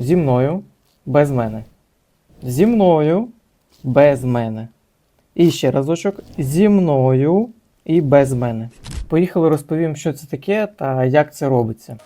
Зі мною, без мене. Зі мною, без мене. І ще разочок. Зі мною і без мене. Поїхали розповім, що це таке та як це робиться.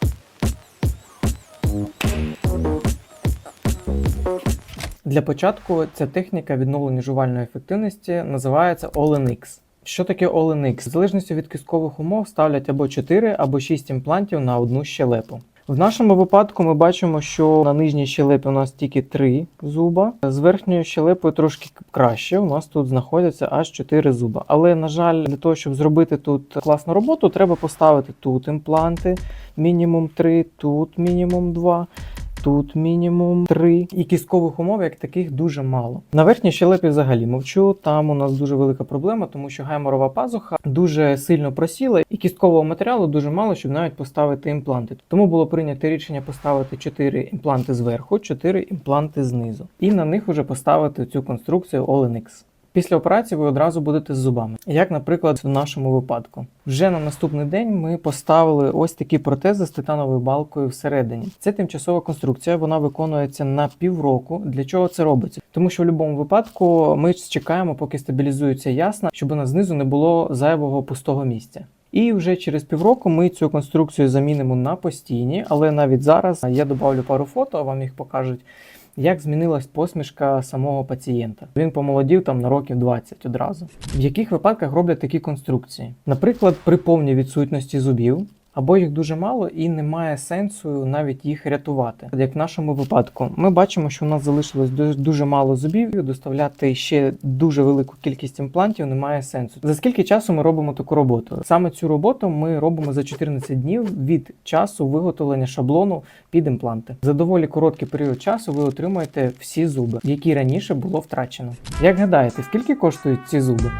Для початку ця техніка відновлення жувальної ефективності називається All-in-X. Що таке All-in-X? В залежності від кісткових умов ставлять або 4, або 6 імплантів на одну щелепу. В нашому випадку ми бачимо, що на нижній щелепі у нас тільки 3 зуба, з верхньою щелепою трошки краще. У нас тут знаходяться аж 4 зуба. Але, на жаль, для того, щоб зробити тут класну роботу, треба поставити тут імпланти, мінімум 3, тут мінімум 2. Тут мінімум 3. І кісткових умов, як таких, дуже мало. На верхній щелепі взагалі мовчу. Там у нас дуже велика проблема, тому що гайморова пазуха дуже сильно просіла, і кісткового матеріалу дуже мало, щоб навіть поставити імпланти. Тому було прийнято рішення поставити 4 імпланти зверху, 4 імпланти знизу. І на них вже поставити цю конструкцію All-in-X. Після операції ви одразу будете з зубами, як, наприклад, в нашому випадку. Вже на наступний день ми поставили ось такі протези з титановою балкою всередині. Це тимчасова конструкція, вона виконується на півроку. Для чого це робиться? Тому що в будь-якому випадку ми чекаємо, поки стабілізується ясна, щоб у нас знизу не було зайвого пустого місця. І вже через півроку ми цю конструкцію замінимо на постійні, але навіть зараз я додавлю пару фото, вам їх покажуть як змінилась посмішка самого пацієнта. Він помолодів там на років 20 одразу. В яких випадках роблять такі конструкції? Наприклад, при повній відсутності зубів. Або їх дуже мало і немає сенсу навіть їх рятувати. Як в нашому випадку, ми бачимо, що у нас залишилось дуже мало зубів, і доставляти ще дуже велику кількість імплантів немає сенсу. За скільки часу ми робимо таку роботу? Саме цю роботу ми робимо за 14 днів від часу виготовлення шаблону під імпланти. За доволі короткий період часу ви отримаєте всі зуби, які раніше було втрачено. Як гадаєте, скільки коштують ці зуби?